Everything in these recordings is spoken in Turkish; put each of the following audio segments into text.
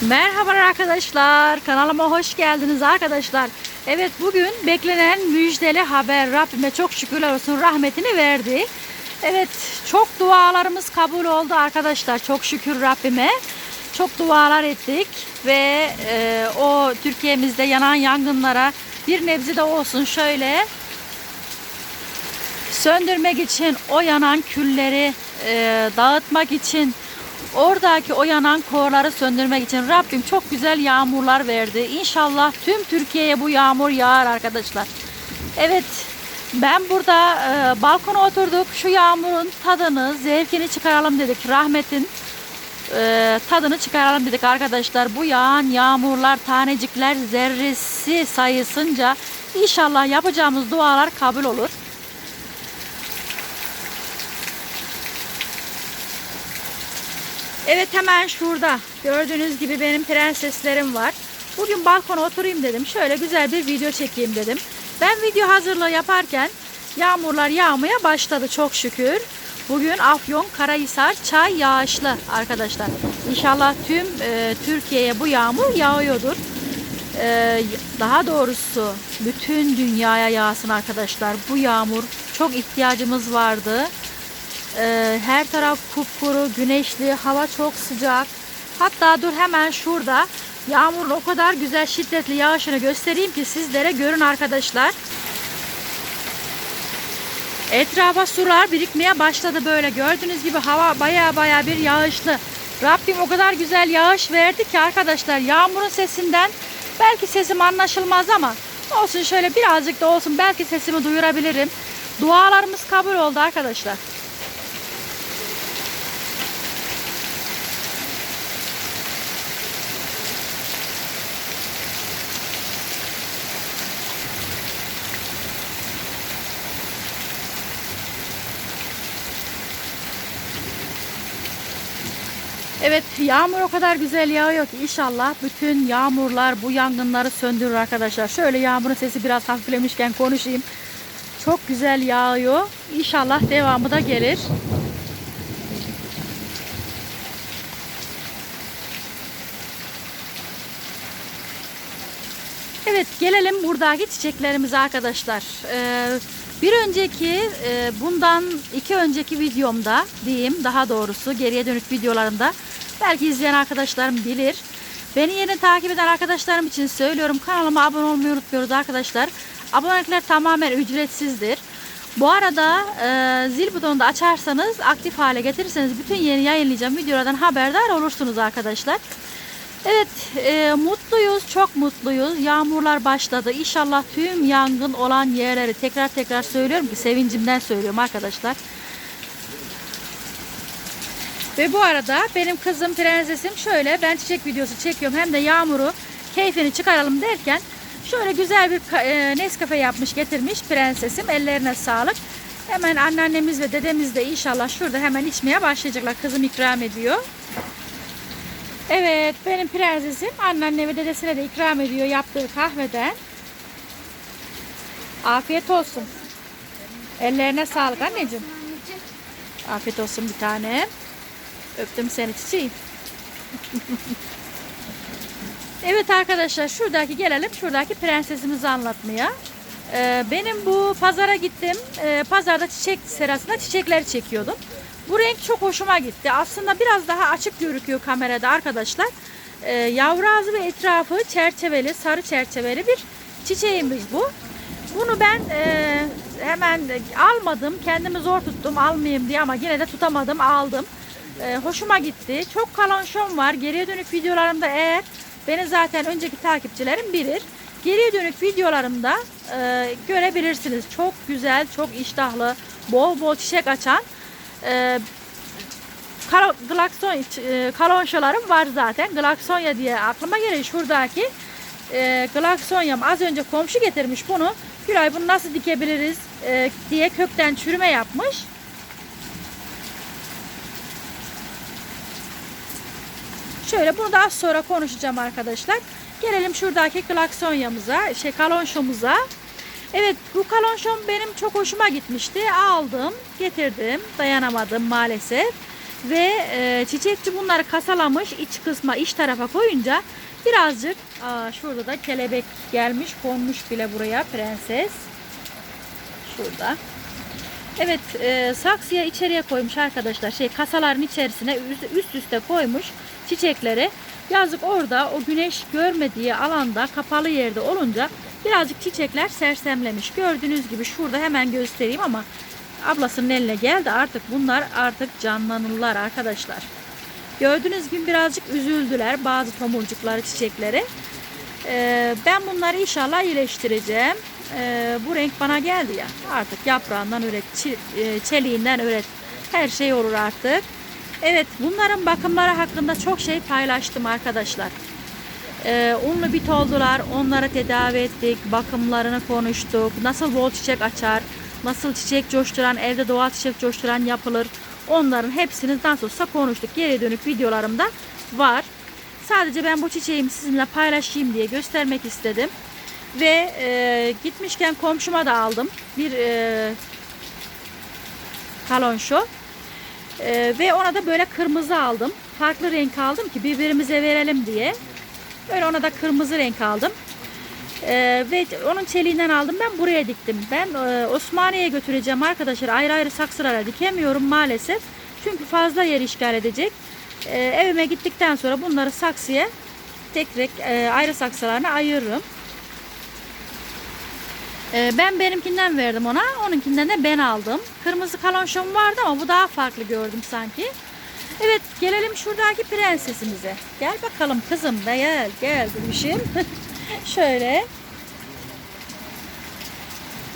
Merhaba arkadaşlar. Kanalıma hoş geldiniz arkadaşlar. Evet bugün beklenen müjdeli haber Rabbime çok şükürler olsun rahmetini verdi. Evet çok dualarımız kabul oldu arkadaşlar. Çok şükür Rabbime. Çok dualar ettik ve e, o Türkiye'mizde yanan yangınlara bir nebze de olsun şöyle söndürmek için o yanan külleri e, dağıtmak için oradaki o yanan korları söndürmek için Rabbim çok güzel yağmurlar verdi. İnşallah tüm Türkiye'ye bu yağmur yağar arkadaşlar. Evet ben burada e, balkona oturduk. Şu yağmurun tadını, zevkini çıkaralım dedik. Rahmetin e, tadını çıkaralım dedik arkadaşlar. Bu yağan yağmurlar, tanecikler zerresi sayısınca inşallah yapacağımız dualar kabul olur. Evet hemen şurada gördüğünüz gibi benim prenseslerim var. Bugün balkona oturayım dedim. Şöyle güzel bir video çekeyim dedim. Ben video hazırlığı yaparken yağmurlar yağmaya başladı çok şükür. Bugün Afyon, Karahisar çay yağışlı arkadaşlar. İnşallah tüm e, Türkiye'ye bu yağmur yağıyordur. E, daha doğrusu bütün dünyaya yağsın arkadaşlar. Bu yağmur çok ihtiyacımız vardı. Ee, her taraf kupkuru, güneşli, hava çok sıcak. Hatta dur hemen şurada yağmurun o kadar güzel şiddetli yağışını göstereyim ki sizlere görün arkadaşlar. Etrafa sular birikmeye başladı böyle. Gördüğünüz gibi hava baya baya bir yağışlı. Rabbim o kadar güzel yağış verdi ki arkadaşlar yağmurun sesinden belki sesim anlaşılmaz ama olsun şöyle birazcık da olsun belki sesimi duyurabilirim. Dualarımız kabul oldu arkadaşlar. Evet yağmur o kadar güzel yağıyor ki inşallah bütün yağmurlar bu yangınları söndürür arkadaşlar. Şöyle yağmurun sesi biraz hafiflemişken konuşayım. Çok güzel yağıyor. İnşallah devamı da gelir. Evet gelelim buradaki çiçeklerimize arkadaşlar. Ee, bir önceki e, bundan iki önceki videomda diyeyim daha doğrusu geriye dönük videolarımda belki izleyen arkadaşlarım bilir. Beni yeni takip eden arkadaşlarım için söylüyorum kanalıma abone olmayı unutmuyoruz arkadaşlar. Abonelikler tamamen ücretsizdir. Bu arada e, zil butonunu da açarsanız aktif hale getirirseniz bütün yeni yayınlayacağım videolardan haberdar olursunuz arkadaşlar. Evet e, mutluyuz çok mutluyuz yağmurlar başladı İnşallah tüm yangın olan yerleri tekrar tekrar söylüyorum ki sevincimden söylüyorum arkadaşlar ve bu arada benim kızım prensesim şöyle ben çiçek videosu çekiyorum hem de yağmuru keyfini çıkaralım derken şöyle güzel bir e, Nescafe yapmış getirmiş prensesim ellerine sağlık hemen anneannemiz ve dedemiz de inşallah şurada hemen içmeye başlayacaklar kızım ikram ediyor Evet benim prensesim anneanne ve dedesine de ikram ediyor yaptığı kahveden. Afiyet olsun. Ellerine sağlık anneciğim. Afiyet olsun bir tane. Öptüm seni çiçeğim. evet arkadaşlar şuradaki gelelim şuradaki prensesimizi anlatmaya. Ee, benim bu pazara gittim. Ee, pazarda çiçek serasında çiçekleri çekiyordum. Bu renk çok hoşuma gitti. Aslında biraz daha açık gözüküyor kamerada arkadaşlar. Ee, yavru ağzı ve etrafı çerçeveli, sarı çerçeveli bir çiçeğimiz bu. Bunu ben e, hemen almadım. Kendimi zor tuttum almayayım diye ama yine de tutamadım aldım. E, hoşuma gitti. Çok kalonşom var. Geriye dönük videolarımda eğer beni zaten önceki takipçilerim bilir. Geriye dönük videolarımda e, görebilirsiniz. Çok güzel, çok iştahlı, bol bol çiçek açan e, glakson, e, kalonşalarım var zaten. Glaksonya diye aklıma geliyor. Şuradaki e, glaksonyam az önce komşu getirmiş bunu. Gülay bunu nasıl dikebiliriz e, diye kökten çürüme yapmış. Şöyle bunu da az sonra konuşacağım arkadaşlar. Gelelim şuradaki glaksonyamıza, şey kalonşomuza. Evet bu kalonşom benim çok hoşuma gitmişti. Aldım, getirdim. Dayanamadım maalesef. Ve e, çiçekçi bunları kasalamış iç kısma iç tarafa koyunca birazcık aa, şurada da kelebek gelmiş konmuş bile buraya prenses. Şurada. Evet e, saksıya içeriye koymuş arkadaşlar. Şey kasaların içerisine üst, üst üste koymuş çiçekleri. Yazık orada o güneş görmediği alanda kapalı yerde olunca birazcık çiçekler sersemlemiş. Gördüğünüz gibi şurada hemen göstereyim ama ablasının eline geldi. Artık bunlar artık canlanırlar arkadaşlar. Gördüğünüz gibi birazcık üzüldüler bazı tomurcukları çiçekleri. Ee, ben bunları inşallah iyileştireceğim. Ee, bu renk bana geldi ya. Artık yaprağından üret, e, çeliğinden üret. Her şey olur artık. Evet bunların bakımları hakkında çok şey paylaştım arkadaşlar. Ee, unlu bit oldular. Onları tedavi ettik. Bakımlarını konuştuk. Nasıl bol çiçek açar. Nasıl çiçek coşturan, evde doğal çiçek coşturan yapılır. Onların hepsini nasıl olsa konuştuk. Geri dönük videolarımda var. Sadece ben bu çiçeğimi sizinle paylaşayım diye göstermek istedim. Ve e, gitmişken komşuma da aldım. Bir e, kalonşo. E, ve ona da böyle kırmızı aldım. Farklı renk aldım ki birbirimize verelim diye. Böyle ona da kırmızı renk aldım. Ee, ve onun çeliğinden aldım ben buraya diktim. Ben e, Osmaniye'ye götüreceğim arkadaşlar. Ayrı ayrı saksılara dikemiyorum maalesef. Çünkü fazla yer işgal edecek. Ee, evime gittikten sonra bunları saksıya tek tek e, ayrı saksılarına ayırırım. Ee, ben benimkinden verdim ona. Onunkinden de ben aldım. Kırmızı kalonşom vardı ama bu daha farklı gördüm sanki. Evet gelelim şuradaki prensesimize. Gel bakalım kızım da gel gel gülüşüm. Şöyle.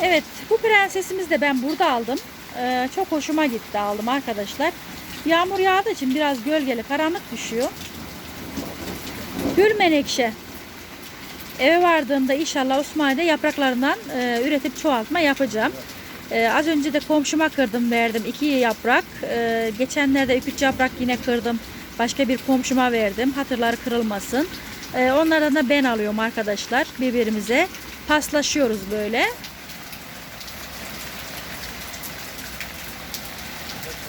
Evet bu prensesimizi de ben burada aldım. Ee, çok hoşuma gitti aldım arkadaşlar. Yağmur yağdığı için biraz gölgeli karanlık düşüyor. Gül menekşe. Eve vardığımda inşallah Osmaniye'de yapraklarından e, üretip çoğaltma yapacağım. E, az önce de komşuma kırdım verdim iki yaprak. E, geçenlerde iki üç yaprak yine kırdım. Başka bir komşuma verdim. Hatırları kırılmasın. E, onlardan da ben alıyorum arkadaşlar. Birbirimize paslaşıyoruz böyle.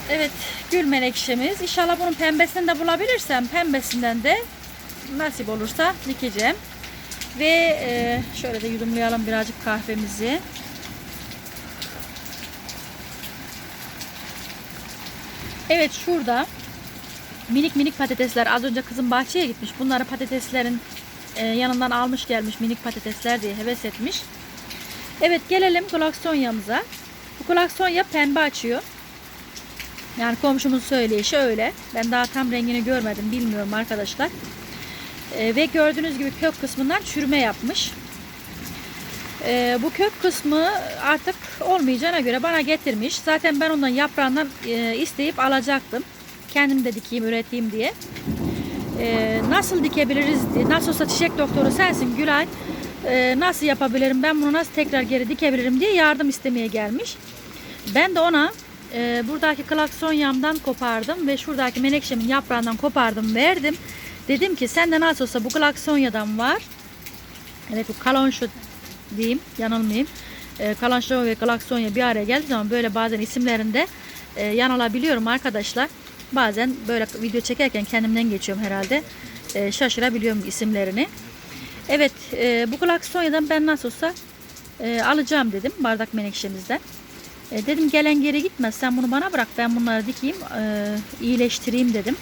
Evet gül menekşemiz. İnşallah bunun pembesini de bulabilirsem pembesinden de nasip olursa dikeceğim. Ve e, şöyle de yudumlayalım birazcık kahvemizi. Evet şurada minik minik patatesler. Az önce kızım bahçeye gitmiş. Bunları patateslerin e, yanından almış gelmiş minik patatesler diye heves etmiş. Evet gelelim Glaxonia'mıza. Bu Glaxonia pembe açıyor. Yani komşumuzun söyleyişi öyle. Ben daha tam rengini görmedim bilmiyorum arkadaşlar. E, ve gördüğünüz gibi kök kısmından çürüme yapmış. E, bu kök kısmı artık olmayacağına göre bana getirmiş. Zaten ben ondan yaprağından e, isteyip alacaktım. Kendim de dikeyim, üreteyim diye. E, nasıl dikebiliriz, nasıl olsa çiçek doktoru sensin Gülay. E, nasıl yapabilirim, ben bunu nasıl tekrar geri dikebilirim diye yardım istemeye gelmiş. Ben de ona e, buradaki klaksonyamdan kopardım ve şuradaki menekşemin yaprağından kopardım, verdim. Dedim ki sende nasıl olsa bu klaksonyadan var. Evet bu kalonşo diyeyim yanılmayayım. E, kalanşo ve glaksonya bir araya geldiği zaman böyle bazen isimlerinde e, yanılabiliyorum arkadaşlar. Bazen böyle video çekerken kendimden geçiyorum herhalde. E, şaşırabiliyorum isimlerini. Evet e, bu glaksonyadan ben nasıl olsa e, alacağım dedim bardak menekşemizden. E, dedim gelen geri gitmez sen bunu bana bırak ben bunları dikeyim e, iyileştireyim dedim.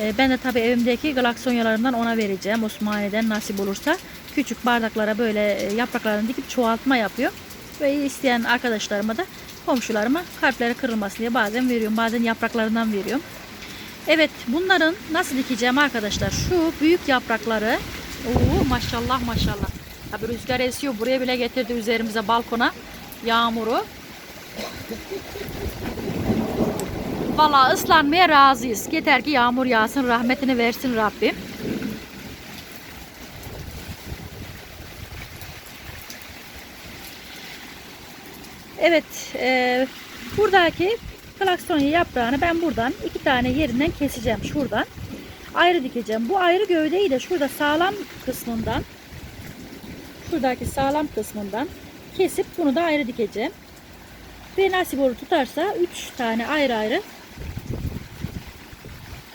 E, ben de tabii evimdeki glaksonyalarımdan ona vereceğim Osmaniye'den nasip olursa. Küçük bardaklara böyle e, yapraklarını dikip çoğaltma yapıyor. Ve isteyen arkadaşlarıma da komşularıma kalpleri kırılmasın diye bazen veriyorum. Bazen yapraklarından veriyorum. Evet bunların nasıl dikeceğim arkadaşlar? Şu büyük yaprakları Oo, maşallah maşallah. Tabii rüzgar esiyor. Buraya bile getirdi üzerimize balkona yağmuru. Vallahi ıslanmaya razıyız. Yeter ki yağmur yağsın, rahmetini versin Rabbim. Evet, e, buradaki klaksonya yaprağını ben buradan iki tane yerinden keseceğim. Şuradan ayrı dikeceğim. Bu ayrı gövdeyi de şurada sağlam kısmından, şuradaki sağlam kısmından kesip bunu da ayrı dikeceğim. Ve nasip olur tutarsa 3 tane ayrı ayrı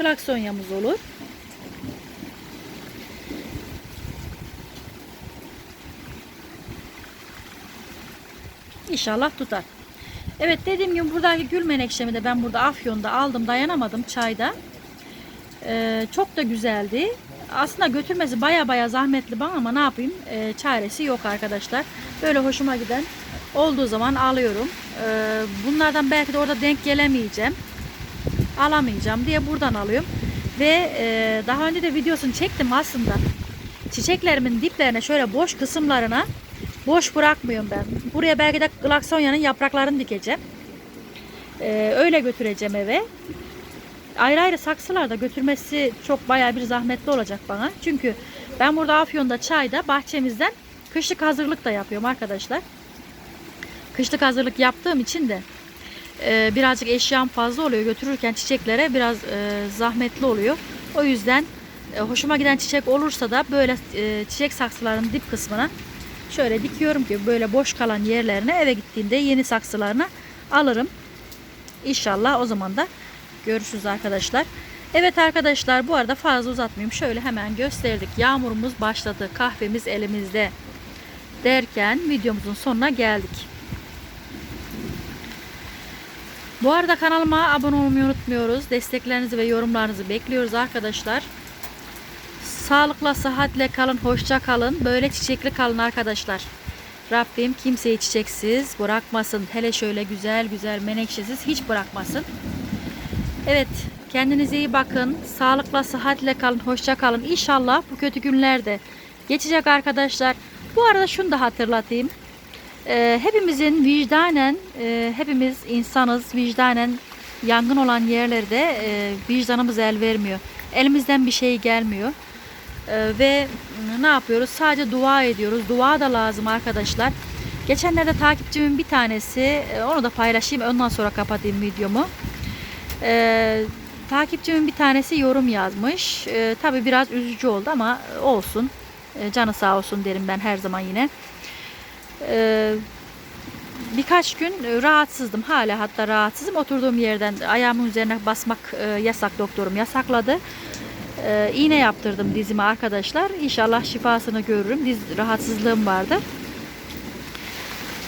klaksonyamız olur. İnşallah tutar. Evet dediğim gibi buradaki gül menekşemi de ben burada Afyon'da aldım dayanamadım çayda. Ee, çok da güzeldi. Aslında götürmesi baya baya zahmetli bana ama ne yapayım Ee, çaresi yok arkadaşlar. Böyle hoşuma giden olduğu zaman alıyorum. Ee, bunlardan belki de orada denk gelemeyeceğim. Alamayacağım diye buradan alıyorum. Ve e, daha önce de videosunu çektim aslında. Çiçeklerimin diplerine şöyle boş kısımlarına boş bırakmıyorum ben. Buraya belki de glaksonya'nın yapraklarını dikeceğim. Ee, öyle götüreceğim eve. Ayrı ayrı saksılarda götürmesi çok bayağı bir zahmetli olacak bana. Çünkü ben burada Afyon'da çayda bahçemizden kışlık hazırlık da yapıyorum arkadaşlar. Kışlık hazırlık yaptığım için de e, birazcık eşyam fazla oluyor. Götürürken çiçeklere biraz e, zahmetli oluyor. O yüzden e, hoşuma giden çiçek olursa da böyle çiçek saksılarının dip kısmına şöyle dikiyorum ki böyle boş kalan yerlerine eve gittiğimde yeni saksılarına alırım. İnşallah o zaman da görüşürüz arkadaşlar. Evet arkadaşlar bu arada fazla uzatmayayım. Şöyle hemen gösterdik. Yağmurumuz başladı. Kahvemiz elimizde derken videomuzun sonuna geldik. Bu arada kanalıma abone olmayı unutmuyoruz. Desteklerinizi ve yorumlarınızı bekliyoruz arkadaşlar. Sağlıkla, sıhhatle kalın, hoşça kalın. Böyle çiçekli kalın arkadaşlar. Rabbim kimseyi çiçeksiz bırakmasın. Hele şöyle güzel güzel menekşesiz hiç bırakmasın. Evet, kendinize iyi bakın. Sağlıkla, sıhhatle kalın, hoşça kalın. İnşallah bu kötü günlerde geçecek arkadaşlar. Bu arada şunu da hatırlatayım. Ee, hepimizin vicdanen, e, hepimiz insanız, vicdanen yangın olan yerlerde e, vicdanımız el vermiyor. Elimizden bir şey gelmiyor. Ee, ve ne yapıyoruz? Sadece dua ediyoruz. Dua da lazım arkadaşlar. Geçenlerde takipçimin bir tanesi, e, onu da paylaşayım ondan sonra kapatayım videomu. Ee, takipçimin bir tanesi yorum yazmış. Ee, Tabi biraz üzücü oldu ama olsun. Ee, canı sağ olsun derim ben her zaman yine. Ee, birkaç gün rahatsızdım. Hala hatta rahatsızım. Oturduğum yerden ayağımın üzerine basmak e, yasak doktorum yasakladı. Ee, iğne yaptırdım dizime arkadaşlar. İnşallah şifasını görürüm. Diz rahatsızlığım vardı.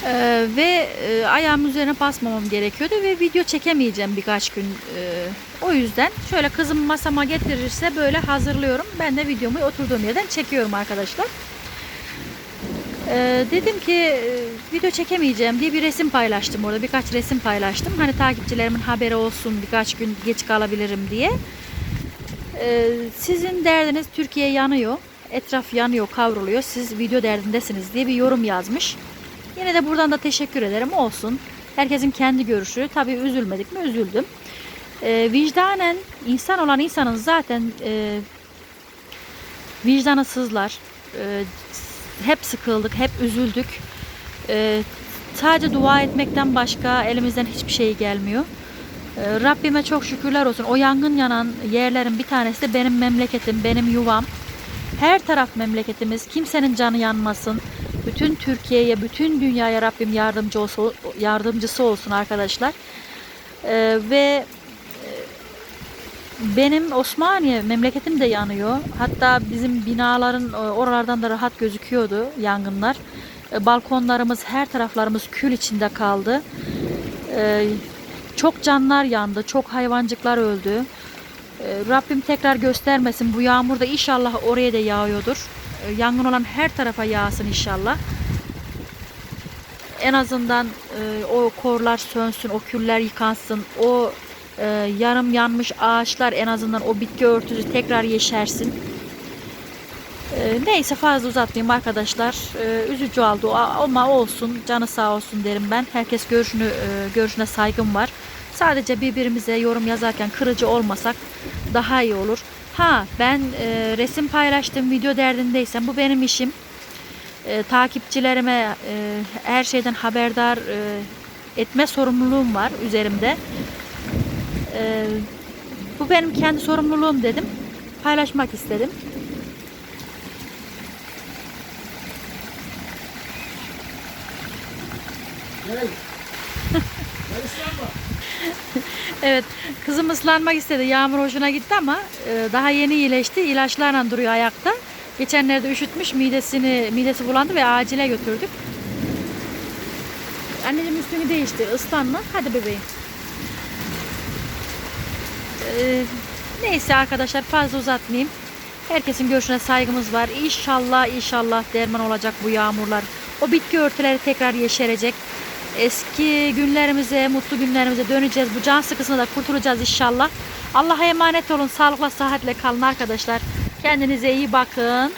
Ee, ve e, ayağımın üzerine basmamam gerekiyordu ve video çekemeyeceğim birkaç gün. Ee, o yüzden şöyle kızım masama getirirse böyle hazırlıyorum. Ben de videomu oturduğum yerden çekiyorum arkadaşlar. Ee, dedim ki e, video çekemeyeceğim diye bir resim paylaştım orada. Birkaç resim paylaştım. Hani takipçilerimin haberi olsun birkaç gün geç kalabilirim diye. Ee, sizin derdiniz Türkiye yanıyor. Etraf yanıyor, kavruluyor. Siz video derdindesiniz diye bir yorum yazmış. Yine de buradan da teşekkür ederim. Olsun. Herkesin kendi görüşü. Tabii üzülmedik mi? Üzüldüm. Ee, vicdanen insan olan insanın zaten e, vicdanı sızlar. E, hep sıkıldık, hep üzüldük. E, sadece dua etmekten başka elimizden hiçbir şey gelmiyor. E, Rabbime çok şükürler olsun. O yangın yanan yerlerin bir tanesi de benim memleketim, benim yuvam. Her taraf memleketimiz. Kimsenin canı yanmasın. Bütün Türkiye'ye, bütün dünyaya Rabbim yardımcı olsun, yardımcısı olsun arkadaşlar. Ee, ve benim Osmaniye memleketim de yanıyor. Hatta bizim binaların e, oralardan da rahat gözüküyordu yangınlar. E, balkonlarımız, her taraflarımız kül içinde kaldı. E, çok canlar yandı, çok hayvancıklar öldü. Rabbim tekrar göstermesin. Bu yağmur da inşallah oraya da yağıyordur. Yangın olan her tarafa yağsın inşallah. En azından o korlar sönsün, o küller yıkansın, o e, yarım yanmış ağaçlar en azından o bitki örtüsü tekrar yeşersin. E, neyse fazla uzatmayayım arkadaşlar. E, üzücü oldu ama olsun, canı sağ olsun derim ben. Herkes görüşünü e, görüşüne saygım var. Sadece birbirimize yorum yazarken kırıcı olmasak daha iyi olur. Ha ben e, resim paylaştım video derdindeysem bu benim işim. E, takipçilerime e, her şeyden haberdar e, etme sorumluluğum var üzerimde. E, bu benim kendi sorumluluğum dedim. Paylaşmak istedim. Evet, kızım ıslanmak istedi. Yağmur hoşuna gitti ama e, daha yeni iyileşti. İlaçlarla duruyor ayakta. Geçenlerde üşütmüş, midesini midesi bulandı ve acile götürdük. Anneciğim üstünü değiştir, ıslanma. Hadi bebeğim. Ee, neyse arkadaşlar fazla uzatmayayım. Herkesin görüşüne saygımız var. İnşallah inşallah derman olacak bu yağmurlar. O bitki örtüleri tekrar yeşerecek. Eski günlerimize, mutlu günlerimize döneceğiz. Bu can sıkısına da kurtulacağız inşallah. Allah'a emanet olun. Sağlıkla, sıhhatle kalın arkadaşlar. Kendinize iyi bakın.